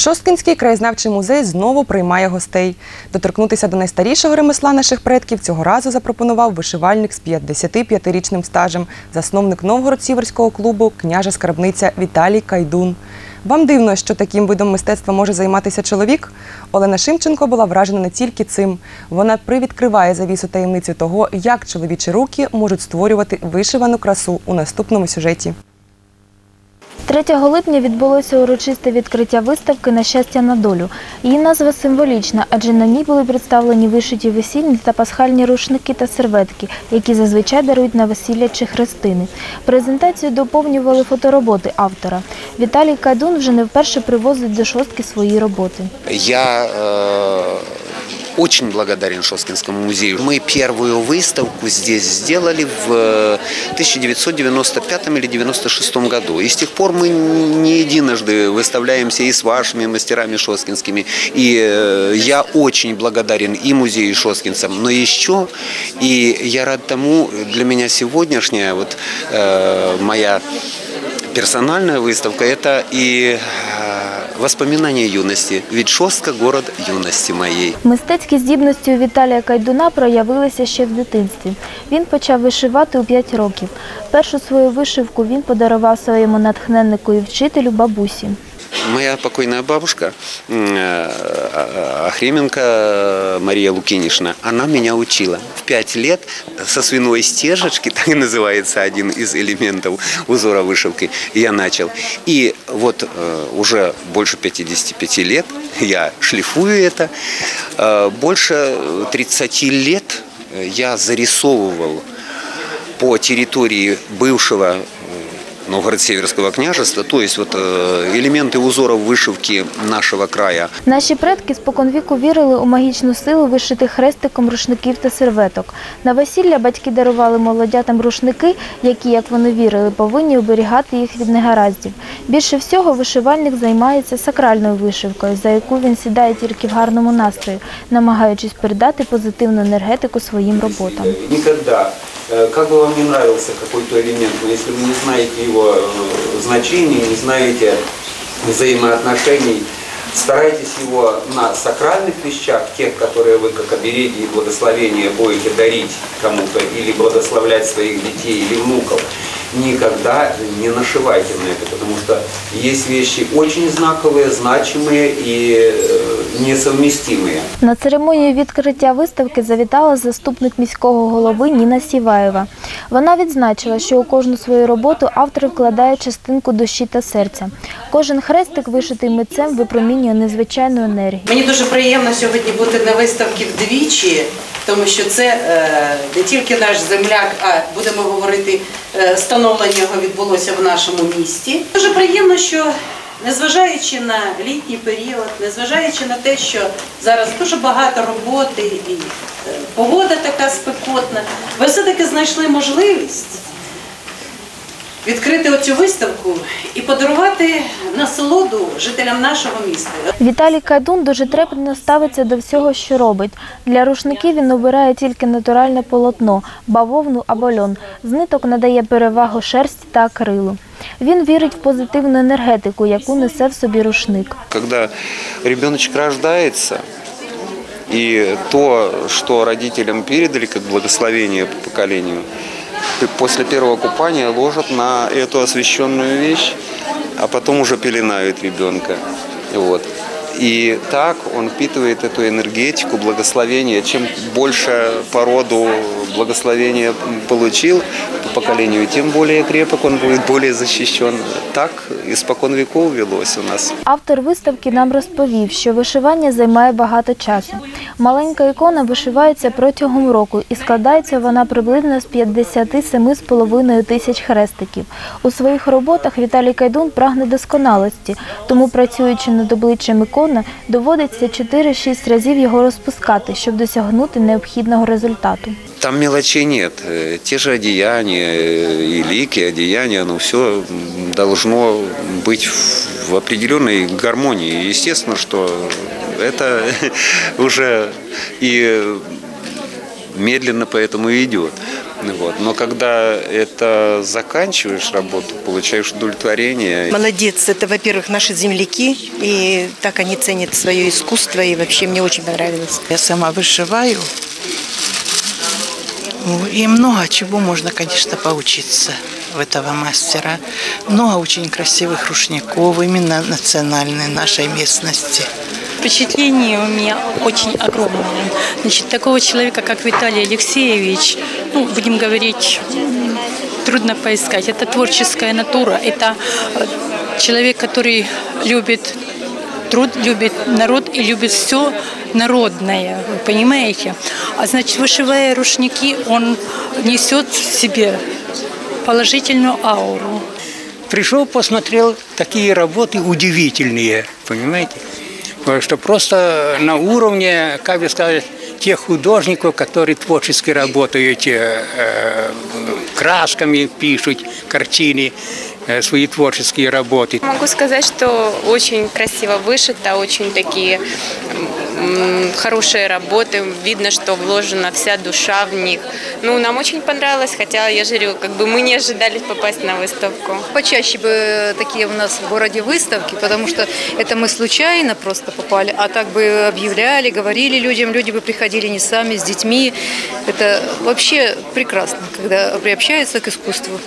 Шосткинський краєзнавчий музей знову приймає гостей. Доторкнутися до найстарішого ремесла наших предків цього разу запропонував вишивальник з 55-річним стажем, засновник Новгород-Сіверського клубу, княжа скарбниця Віталій Кайдун. Вам дивно, що таким видом мистецтва може займатися чоловік? Олена Шимченко була вражена не тільки цим. Вона привідкриває завісу таємниці того, як чоловічі руки можуть створювати вишивану красу у наступному сюжеті. 3 липня відбулося урочисте відкриття виставки на щастя на долю. Її назва символічна, адже на ній були представлені вишиті весільні та пасхальні рушники та серветки, які зазвичай дарують на весілля чи хрестини. Презентацію доповнювали фотороботи автора. Віталій Кайдун вже не вперше привозить до шостки свої роботи. Я э, очень благодарен Шосткинскому музею. Мы первую выставку здесь сделали в э, 1995 или 96 году. И с тех пор мы не единожды выставляемся и с вашими мастерами шосткинскими. И э, я очень благодарен и музею, шосткинцам. Но еще, и я рад тому, для меня сегодняшняя вот э, моя персональная выставка – это и э, воспоминания юности. Ведь Шостка – город юности моей. Мистецькі здібності у Віталія Кайдуна проявилися ще в дитинстві. Він почав вишивати у 5 років. Першу свою вишивку він подарував своєму натхненнику і вчителю бабусі. Моя покойная бабушка м, э, Охременко Мария Лукинишна, она меня учила. В пять лет со свиной стежечки, так и называется один из элементов узора вышивки, я начал. И вот э, уже больше 55 лет я шлифую это. Э, Больше 30 лет э, я зарисовывал по территории бывшего э, Новгород-Северского княжества, то есть вот э, элементы узоров вышивки нашего края. Наші предки споконвіку вірили у магічну силу вишитих хрестиком рушників та серветок. На весілля батьки дарували молодятам рушники, які, як вони вірили, повинні оберігати їх від негараздів. Більше всього вишивальник займається сакральною вишивкою, за яку він сідає тільки в гарному настрої, намагаючись передати позитивну енергетику своїм роботам. Никогда, э, как бы вам не нравился какой-то элемент, но если вы не знаете его э, значения, не знаете взаимоотношений, старайтесь его на сакральных вещах, тех, которые вы как обереги и благословения будете дарить кому-то или благословлять своих детей или внуков, никогда не нашивайте на это, потому что есть вещи очень знаковые, значимые и э, несовместимые. На церемонію відкриття виставки завітала заступник міського голови Ніна Сіваєва. Вона відзначила, що у кожну свою роботу автор вкладає частинку душі та серця. Кожен хрестик, вишитий митцем, випромінює незвичайну енергію. Мені дуже приємно сьогодні бути на виставці вдвічі, тому що це е, не тільки наш земляк, а будемо говорити, е, становлення його відбулося в нашому місті. Дуже приємно, що незважаючи на літній період, незважаючи на те, що зараз дуже багато роботи і е, погода така спекотна, ви все-таки знайшли можливість відкрити оцю виставку і подарувати насолоду жителям нашого міста. Віталій Кайдун дуже трепетно ставиться до всього, що робить. Для рушників він обирає тільки натуральне полотно, бавовну або льон. З ниток надає перевагу шерсті та акрилу. Він вірить в позитивну енергетику, яку несе в собі рушник. Когда ребеночек рождается, и то, что родителям передали как благословение по поколению, п- после первого купания ложат на эту освященную вещь, а потом уже пеленают ребенка. Вот. И так он впитывает эту энергетику, благословение. Чем больше по роду благословения получил по поколению, тем более крепок он будет, более защищен. Так испокон веков велось у нас. Автор виставки нам розповів, що вишивання займає багато часу. Маленька ікона вишивається протягом року і складається вона приблизно з 57,5 тисяч хрестиків. У своїх роботах Віталій Кайдун прагне досконалості, тому працюючи над обличчям ікони, доводиться 4-6 разів його розпускати, щоб досягнути необхідного результату. Там мелочей нет. Э, Те же одеяния э, и лики, одеяния, ну все должно быть в- определенной гармонии. Естественно, что это уже и медленно поэтому и идет. Вот. Но когда это заканчиваешь работу, получаешь удовлетворение. Молодец, это, во-первых, наши земляки, и так они ценят свое искусство, и вообще мне очень понравилось. Я сама вышиваю. Ну, И много чего можно, конечно, поучиться у этого мастера. Много очень красивых рушников, именно национальной нашей местности. Впечатление у меня очень огромное. Значит, такого человека, как Виталий Алексеевич, ну, будем говорить, трудно поискать. Это творческая натура, это э, человек, который любит труд, любит народ и любит все народное, вы понимаете? А значит, вышивая рушники, он несет в себе положительную ауру. Пришел, посмотрел такие работы удивительные, понимаете? Потому что просто на уровне, как бы сказать, тех художников, которые творчески работают, э, э, красками пишут картины, э, свои творческие работы. Могу сказать, что очень красиво вышито, очень такие хорошие работы. Видно, что вложена вся душа в них. Ну, нам очень понравилось, хотя, я же говорю, как бы мы не ожидали попасть на выставку. Почаще бы такие у нас в городе выставки, потому что это мы случайно просто попали, а так бы объявляли, говорили людям, люди бы приходили не сами, с детьми. Это вообще прекрасно, когда приобщаются к искусству.